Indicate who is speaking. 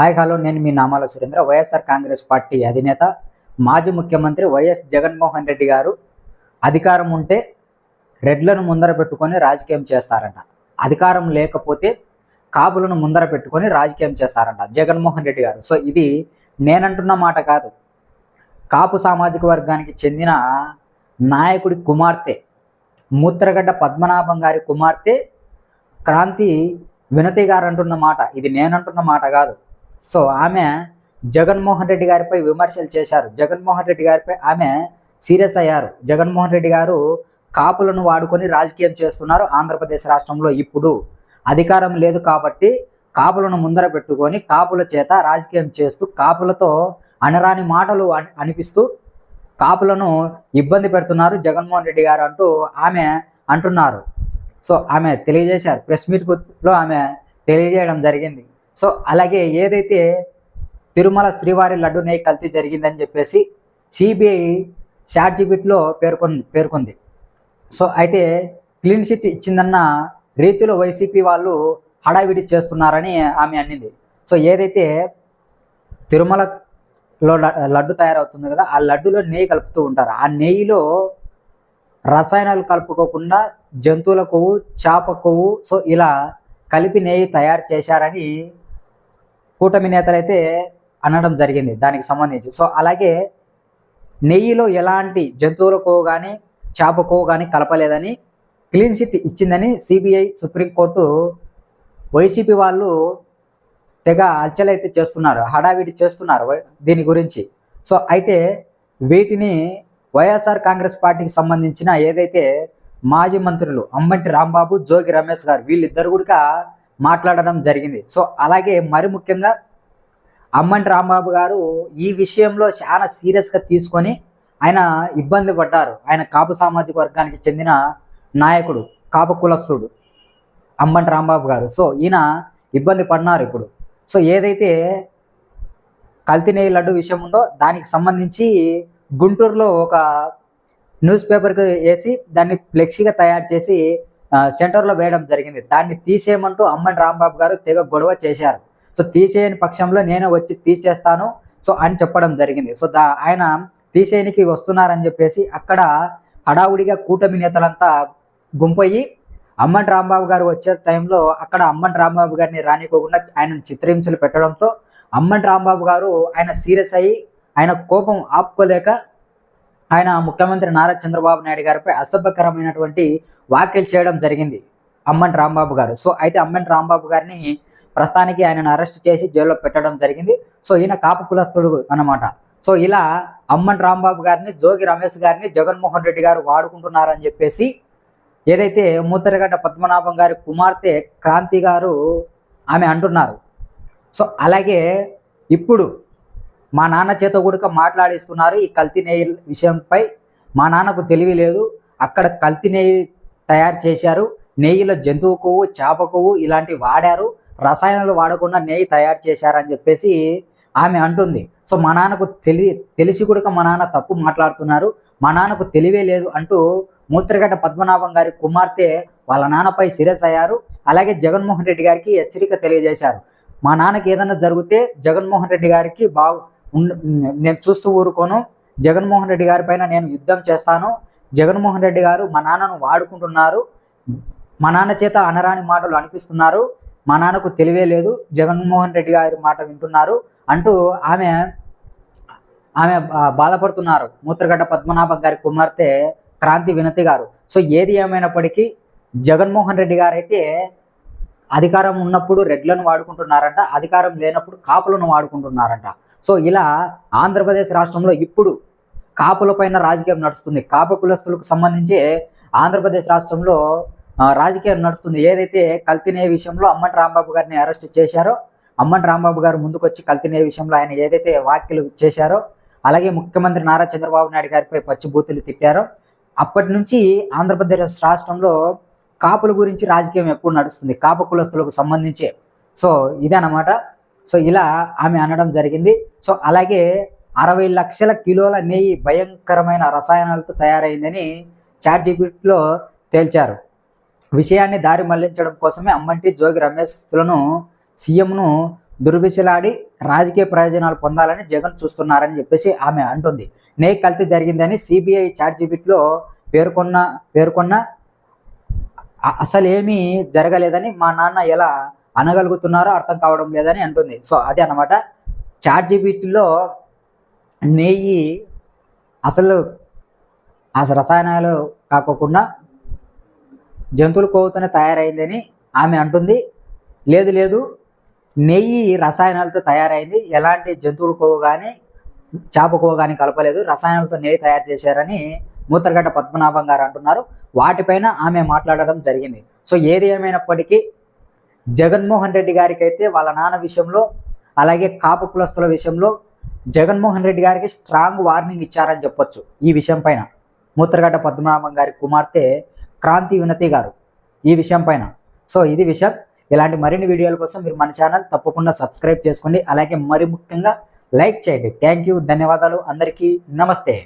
Speaker 1: Hi hello నేను మీ నామాల Surendra YSR Congress party అధినేత మాజీ ముఖ్యమంత్రి వైఎస్ జగన్మోహన్ రెడ్డి గారు. అధికారం ఉంటే రెడ్లను ముందర పెట్టుకొని రాజకీయం చేస్తారంట. అధికారం లేకపోతే కాపులను ముందర పెట్టుకొని రాజకీయం చేస్తారంట జగన్మోహన్ రెడ్డి గారు. సో ఇది నేనంటున్న మాట కాదు. కాపు సామాజిక వర్గానికి చెందిన నాయకుడి కుమార్తె మూత్రగడ్డ పద్మనాభం గారి కుమార్తె క్రాంతి వినతి గారు అంటున్న మాట. ఇది నేనంటున్న మాట కాదు. సో ఆమె జగన్మోహన్ రెడ్డి గారిపై విమర్శలు చేశారు. జగన్మోహన్ రెడ్డి గారిపై ఆమె సీరియస్ అయ్యారు. జగన్మోహన్ రెడ్డి గారు కాపులను వాడుకొని రాజకీయం చేస్తున్నారు ఆంధ్రప్రదేశ్ రాష్ట్రంలో ఇప్పుడు. అధికారం లేదు కాబట్టి కాపులను ముందర పెట్టుకొని కాపుల చేత రాజకీయం చేస్తూ కాపులతో అనరాని మాటలు అని- అనిపిస్తూ కాపులను ఇబ్బంది పెడుతున్నారు జగన్మోహన్ రెడ్డి గారు అంటూ ఆమె అంటున్నారు. సో ఆమె తెలియజేశారు. ప్రెస్ మీట్లో ఆమె తెలియజేయడం జరిగింది. సో అలాగే ఏదైతే తిరుమల శ్రీవారి లడ్డు నెయ్యి కల్తీ జరిగిందని చెప్పేసి సిబిఐ షార్ట్ జీబిట్లో పేర్కొంది. పేర్కొంది సో అయితే క్లీన్ చిట్ ఇచ్చిందన్న రీతిలో వైసీపీ వాళ్ళు హడావిడి చేస్తున్నారని ఆమె అన్నింది. సో ఏదైతే తిరుమలలో లడ్డు తయారవుతుంది కదా ఆ లడ్డులో నెయ్యి కలుపుతూ ఉంటారు. ఆ నెయ్యిలో రసాయనాలు కలుపుకోకుండా జంతువుల కొవ్వు చేప కొవ్వు సో ఇలా కలిపి నెయ్యి తయారు చేశారని కూటమి నేతలైతే అనడం జరిగింది దానికి సంబంధించి. సో అలాగే నెయ్యిలో ఎలాంటి జంతువులకో కానీ చేపకో కానీ కలపలేదని క్లీన్ చిట్ ఇచ్చిందని సిబిఐ సుప్రీంకోర్టు వైసీపీ వాళ్ళు తెగ అల్చలైతే చేస్తున్నారు హడావిడి చేస్తున్నారు వై- దీని గురించి. సో అయితే వీటిని వైఎస్ఆర్ కాంగ్రెస్ పార్టీకి సంబంధించిన ఏదైతే మాజీ మంత్రులు అమ్మంటి రాంబాబు జోగి రమేష్ గారు వీళ్ళిద్దరు కూడా మాట్లాడడం జరిగింది. సో అలాగే మరి ముఖ్యంగా అమ్మంటి రాంబాబు గారు ఈ విషయంలో చాలా సీరియస్గా తీసుకొని ఆయన ఇబ్బంది పడ్డారు. ఆయన కాపు సామాజిక వర్గానికి చెందిన నాయకుడు కాపు కులస్తుడు అమ్మంటి రాంబాబు గారు. సో ఈయన ఇబ్బంది పడినారు ఇప్పుడు. సో ఏదైతే కల్తీ నెయ్యి లడ్డు విషయం ఉందో దానికి సంబంధించి గుంటూరులో ఒక న్యూస్ పేపర్కి వేసి దాన్ని ఫ్లెక్సీగా తయారు చేసి సెంటర్లో వేయడం జరిగింది. దాన్ని తీసేయమంటూ అమ్మని రాంబాబు గారు తెగ గొడవ చేశారు. సో తీసేయని పక్షంలో నేనే వచ్చి తీసేస్తాను. సో అని చెప్పడం జరిగింది. సో దా ఆయన తీసేయనికి వస్తున్నారని చెప్పేసి అక్కడ హడావుడిగా కూటమి నేతలంతా గుంపయ్యి అమ్మన్ రాంబాబు గారు వచ్చే టైంలో అక్కడ అమ్మన్ రాంబాబు గారిని రానికోకుండా ఆయన చిత్రహింసలు పెట్టడంతో అమ్మన్ రాంబాబు గారు ఆయన సీరియస్ అయ్యి ఆయన కోపం ఆపుకోలేక ఆయన ముఖ్యమంత్రి నారా చంద్రబాబు నాయుడు గారిపై అసభ్యకరమైనటువంటి వ్యాఖ్యలు చేయడం జరిగింది అమ్మన్ రాంబాబు గారు. సో అయితే అమ్మన్ రాంబాబు గారిని ప్రస్తుతానికి ఆయనను అరెస్ట్ చేసి జైల్లో పెట్టడం జరిగింది. సో ఈయన కాపు కులస్తుడు అన్నమాట. సో ఇలా అమ్మన్ రాంబాబు గారిని జోగి రమేష్ గారిని జగన్మోహన్ రెడ్డి గారు వాడుకుంటున్నారని చెప్పేసి ఏదైతే మూతరగడ్డ పద్మనాభం గారి కుమార్తె క్రాంతి గారు ఆమె అంటున్నారు. సో అలాగే ఇప్పుడు మా నాన్న చేత కూడా మాట్లాడిస్తున్నారు ఈ కల్తీ నెయ్యి విషయంపై. మా నాన్నకు తెలివి లేదు. అక్కడ కల్తీ నెయ్యి తయారు చేశారు. నెయ్యిలో జంతువు కొవ్వు చేప కొవ్వు ఇలాంటివి వాడారు. రసాయనాలు వాడకుండా నెయ్యి తయారు చేశారని చెప్పేసి ఆమె అంటుంది. సో మా నాన్నకు తెలి తెలిసి కూడా మా నాన్న తప్పు మాట్లాడుతున్నారు. మా నాన్నకు తెలివే లేదు అంటూ మూత్రగడ్డ పద్మనాభం గారి కుమార్తె వాళ్ళ నాన్నపై సీరియస్ అయ్యారు. అలాగే జగన్మోహన్ రెడ్డి గారికి హెచ్చరిక తెలియజేశారు. మా నాన్నకి ఏదైనా జరిగితే జగన్మోహన్ రెడ్డి గారికి బాగు నేను చూస్తూ ఊరుకోను. జగన్మోహన్ రెడ్డి గారి పైన నేను యుద్ధం చేస్తాను. జగన్మోహన్ రెడ్డి గారు మా నాన్నను వాడుకుంటున్నారు. మా నాన్న చేత అనరాని మాటలు అనిపిస్తున్నారు. మా నాన్నకు తెలివే లేదు. జగన్మోహన్ రెడ్డి గారి మాట వింటున్నారు. అంటూ ఆమె ఆమె బాధపడుతున్నారు. మూత్రగడ్డ పద్మనాభం గారి కుమార్తె క్రాంతి వినతి గారు. సో ఏది ఏమైనప్పటికీ జగన్మోహన్ రెడ్డి గారైతే అధికారం ఉన్నప్పుడు రెడ్లను వాడుకుంటున్నారంట అధికారం లేనప్పుడు కాపులను వాడుకుంటున్నారంట. సో ఇలా ఆంధ్రప్రదేశ్ రాష్ట్రంలో ఇప్పుడు కాపులపైన రాజకీయం నడుస్తుంది. కాపు కులస్తులకు సంబంధించి ఆంధ్రప్రదేశ్ రాష్ట్రంలో రాజకీయం నడుస్తుంది. ఏదైతే కల్తీనే విషయంలో అమ్మన్ రాంబాబు గారిని అరెస్ట్ చేశారో అమ్మన్ రాంబాబు గారు ముందుకొచ్చి కల్తీనే విషయంలో ఆయన ఏదైతే వ్యాఖ్యలు చేశారో అలాగే ముఖ్యమంత్రి నారా చంద్రబాబు నాయుడు గారిపై పచ్చిబూతులు తిట్టారో అప్పటి నుంచి ఆంధ్రప్రదేశ్ రాష్ట్రంలో కాపుల గురించి రాజకీయం ఎప్పుడు నడుస్తుంది? కాపు కులస్తులకు సంబంధించి. సో ఇదన్నమాట. సో ఇలా ఆమె అనడం జరిగింది. సో అలాగే అరవై లక్షల కిలోల నెయ్యి భయంకరమైన రసాయనాలతో తయారైందని చాట్ జీపీటీలో తేల్చారు. విషయాన్ని దారి మళ్ళించడం కోసమే అమ్మంటి జోగి రమేష్లను సీఎంను దుర్భిక్షలాడి రాజకీయ ప్రయోజనాలు పొందాలని జగన్ చూస్తున్నారని చెప్పేసి ఆమె అంటుంది. నెయ్యి కల్తీ జరిగిందని సిబిఐ చాట్ జీబిట్లో పేర్కొన్న పేర్కొన్న అసలేమీ జరగలేదని మా నాన్న ఎలా అనగలుగుతున్నారో అర్థం కావడం లేదని అంటుంది. సో అదే అన్నమాట. చాట్ జీబీటీలో నెయ్యి అసలు అసలు రసాయనాలు కాకోకుండా జంతువుల కొవ్వుతోనే తయారైందని ఆమె అంటుంది. లేదు లేదు. నెయ్యి రసాయనాలతో తయారైంది. ఎలాంటి జంతువుల కొవ్వు కానీ చేప కొవ్వు కానీ కలపలేదు. రసాయనాలతో నెయ్యి తయారు చేశారని మూతరగడ్డ పద్మనాభం గారు అంటున్నారు. వాటిపైన ఆమె మాట్లాడడం జరిగింది. సో ఏది ఏమైనప్పటికీ జగన్మోహన్ రెడ్డి గారికి అయితే వాళ్ళ నాన్న విషయంలో అలాగే కాపు కులస్తుల విషయంలో జగన్మోహన్ రెడ్డి గారికి స్ట్రాంగ్ వార్నింగ్ ఇచ్చారని చెప్పొచ్చు ఈ విషయం పైన. మూత్రగడ్డ పద్మనాభం గారి కుమార్తె క్రాంతి వినతి గారు ఈ విషయం పైన. సో ఇది విషయం. ఇలాంటి మరిన్ని వీడియోల కోసం మీరు మన ఛానల్ తప్పకుండా సబ్స్క్రైబ్ చేసుకోండి. అలాగే మరి ముఖ్యంగా లైక్ చేయండి. Thank you. ధన్యవాదాలు. అందరికీ నమస్తే.